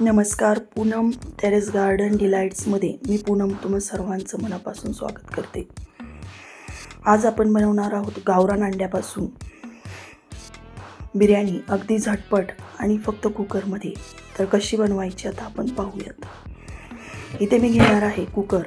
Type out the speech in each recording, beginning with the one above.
नमस्कार Poonam terrace garden डिलाईट्समध्ये मी पूनम तुम्हा सर्वांचं मनापासून स्वागत करते. आज आपण बनवणार आहोत गावरान अंड्यापासून बिर्याणी. अगदी झटपट आणि फक्त कुकरमध्ये. तर कशी बनवायची आता आपण पाहूयात. इथे मी घेणार आहे कुकर.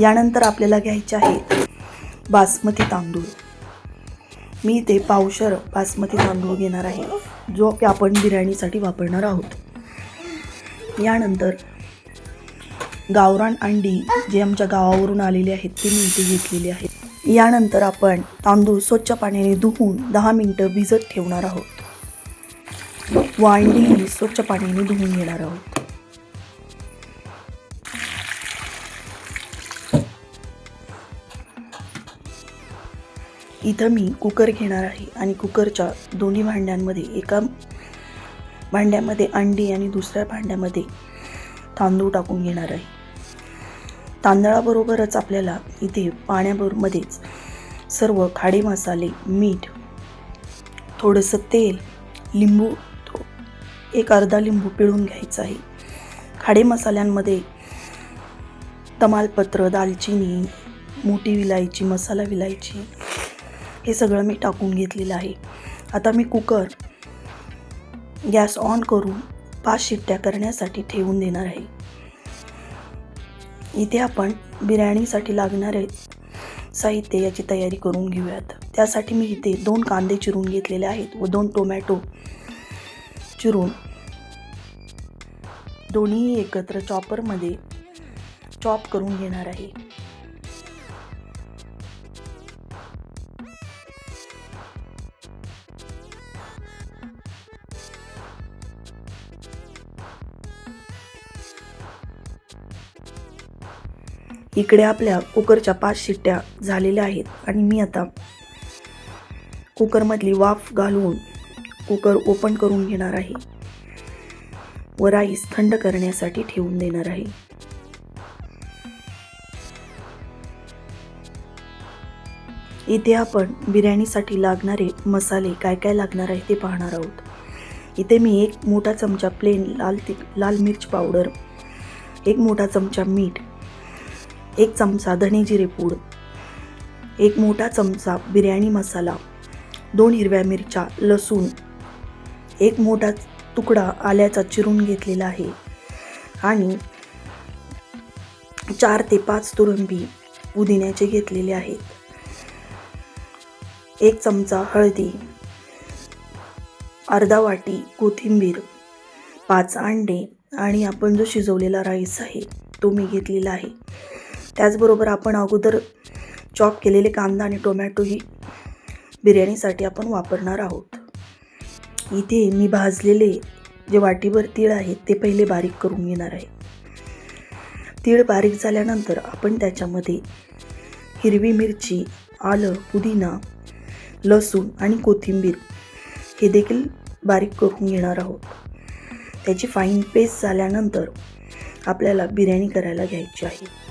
यानंतर आपल्याला घ्यायचे आहे बासमती तांदूळ. मी ते पावशर बासमती तांदूळ घेणार आहे जो की आपण बिर्याणीसाठी वापरणार आहोत. यानंतर गावरान अंडी जे आमच्या गावावरून आलेले आहेत ते मी इथे घेतलेले आहेत. यानंतर आपण तांदूळ स्वच्छ पाण्याने धुवून दहा मिनटं भिजत ठेवणार आहोत. व अंडीही स्वच्छ पाण्याने धुवून घेणार आहोत. इथं मी कुकर घेणार आहे आणि कुकरच्या दोन्ही भांड्यांमध्ये एका भांड्यामध्ये अंडी आणि दुसऱ्या भांड्यामध्ये तांदूळ टाकून घेणार आहे. तांदळाबरोबरच आपल्याला इथे पाण्याबरोबरमध्येच सर्व खाडे मसाले मीठ थोडंसं तेल लिंबू एक अर्धा लिंबू पिळून घ्यायचं आहे. खाडे मसाल्यांमध्ये तमालपत्र दालचिनी मोठी विलायची मसाला विलायची हे सगळं मी टाकून घेतलेलं आहे. आता मी कुकर गॅस ऑन करून पाच शिट्ट्या करण्यासाठी ठेवून देणार आहे. इथे आपण बिर्याणीसाठी लागणारे साहित्य याची तयारी करून घेऊयात. त्यासाठी मी इथे दोन कांदे चिरून घेतलेले आहेत व दोन टोमॅटो चिरून दोन्ही एकत्र चॉपरमध्ये चॉप करून घेणार आहे. इकडे आपल्या कुकरच्या पाच शिट्ट्या झालेल्या आहेत. आणि मी आता कुकरमधली वाफ घालून कुकर ओपन करून घेणार आहे. व राईस थंड करण्यासाठी ठेवून देणार आहे. इथे आपण बिर्याणीसाठी लागणारे मसाले काय काय लागणार आहे ते पाहणार आहोत. इथे मी एक मोठा चमचा प्लेन लाल तिक लाल मिर्च पावडर एक मोठा चमचा मीठ एक चमचा धने जिरे पूड एक मोठा चमचा बिर्याणी मसाला दोन हिरव्या मिरच्या लसूण एक मोठा तुकडा आल्याचा चिरून घेतलेला आहे आणि चार ते पाच तुरंबी पुदिन्याचे घेतलेले आहेत. एक चमचा हळदी अर्धा वाटी कोथिंबीर पाच अंडे आणि आपण जो शिजवलेला राईस आहे तो मी घेतलेला आहे. त्याचबरोबर आपण अगोदर चॉप केलेले कांदा आणि टोमॅटोही बिर्याणीसाठी आपण वापरणार आहोत. इथे मी भाजलेले जे वाटीभर तीळ आहेत ते पहिले बारीक करून घेणार आहे. तीळ बारीक झाल्यानंतर आपण त्याच्यामध्ये हिरवी मिरची आलं पुदिना लसूण आणि कोथिंबीर हे देखील बारीक करून घेणार आहोत. त्याची फाईन पेस्ट झाल्यानंतर आपल्याला बिर्याणी करायला घ्यायची आहे.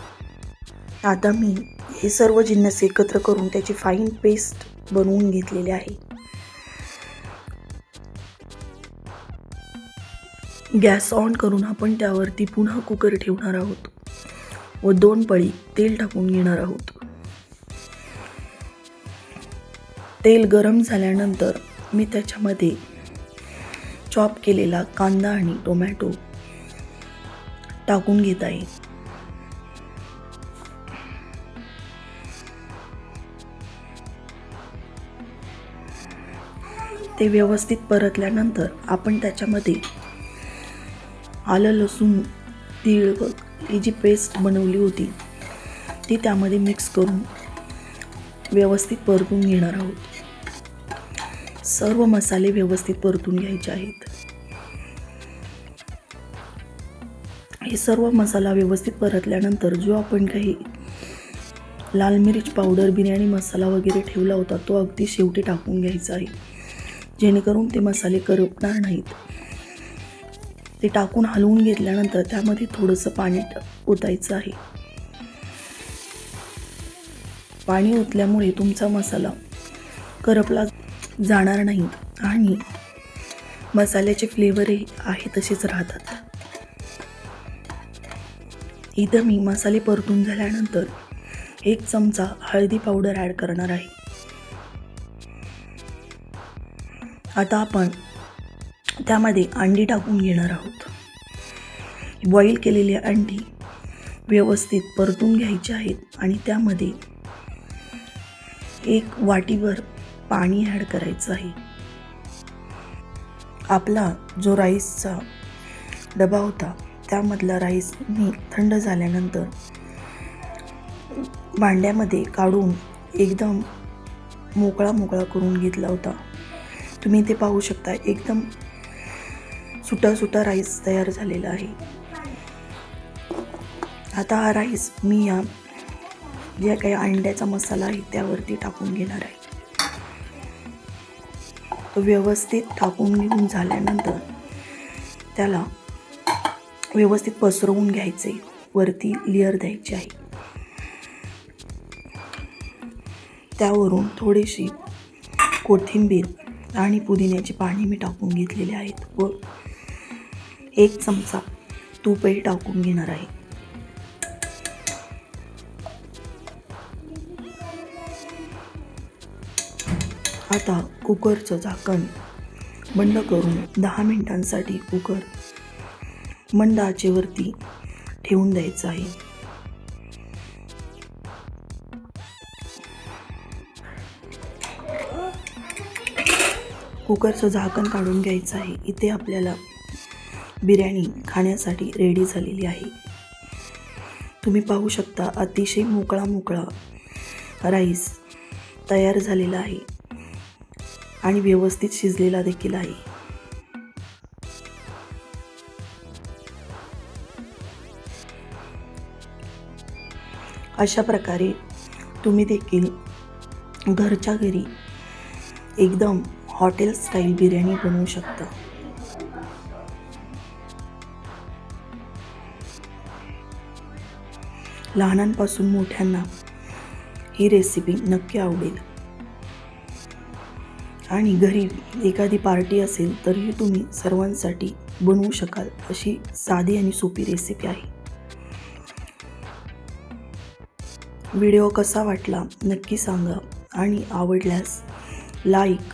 आता मी हे सर्व जिन्नस एकत्र करून त्याची फाईन पेस्ट बनवून घेतलेली आहे. गॅस ऑन करून आपण त्यावरती पुन्हा कुकर ठेवणार आहोत व दोन पळी तेल टाकून घेणार आहोत. तेल गरम झाल्यानंतर मी त्याच्यामध्ये चॉप केलेला कांदा आणि टोमॅटो टाकून घेत आहे. ते व्यवस्थित परतल्यानंतर आपण त्याच्यामध्ये आलं लसूण तीळ व ही जी पेस्ट बनवली होती ती त्यामध्ये मिक्स करून व्यवस्थित परतून घेणार आहोत. सर्व मसाले व्यवस्थित परतून घ्यायचे आहेत. हे सर्व मसाला व्यवस्थित परतल्यानंतर जो आपण काही लाल मिरच पावडर बिर्याणी मसाला वगैरे ठेवला होता तो अगदी शेवटी टाकून घ्यायचा आहे. जेणेकरून ते मसाले करपणार नाहीत. ते टाकून हलवून घेतल्यानंतर त्यामध्ये थोडंसं पाणी ओतायचं आहे. पाणी ओतल्यामुळे तुमचा मसाला करपला जाणार नाही आणि मसाल्याचे फ्लेवरही आहे तसेच राहतात. इथं मी मसाले परतून झाल्यानंतर एक चमचा हळदी पावडर ॲड करणार आहे. आता आपण त्यामध्ये अंडी टाकून घेणार आहोत. बॉईल केलेली अंडी व्यवस्थित परतून घ्यायची आहेत आणि त्यामध्ये एक वाटीभर पाणी ॲड करायचं आहे. आपला जो राईसचा डबा होता त्यामधला राईस मी थंड झाल्यानंतर भांड्यामध्ये काढून एकदम मोकळा मोकळा करून घेतला होता. तुम्ही ते पाहू शकता. एकदम सुटा सुटा राईस तयार झालेला आहे. आता हा राईस मी या ज्या काही अंड्याचा मसाला आहे त्यावरती टाकून घेणार आहे. तो व्यवस्थित टाकून घेऊन झाल्यानंतर त्याला व्यवस्थित पसरवून घ्यायचे. वरती लेअर द्यायची आहे. त्यावरून थोडीशी कोथिंबीर आणि पुदिन्याची पाणी मी टाकून घेतलेले आहेत व एक चमचा तूपही टाकून घेणार आहे. आता कुकरचं झाकण बंद करून दहा मिनिटांसाठी कुकर मंद आचेवरती ठेवून द्यायचं आहे. कुकरचं झाकण काढून घ्यायचं आहे. इथे आपल्याला बिर्याणी खाण्यासाठी रेडी झालेली आहे. तुम्ही पाहू शकता अतिशय मोकळा मोकळा राईस तयार झालेला आहे आणि व्यवस्थित शिजलेला देखील आहे. अशा प्रकारे तुम्ही देखील घरच्या घरी एकदम हॉटेल स्टाईल बिर्याणी बनवू शकता. लहानांपासून मोठ्यांना ही रेसिपी नक्की आवडेल. आणि घरी एखादी पार्टी असेल तरीही तुम्ही सर्वांसाठी बनवू शकाल अशी साधी आणि सोपी रेसिपी आहे. व्हिडिओ कसा वाटला नक्की सांगा आणि आवडल्यास लाईक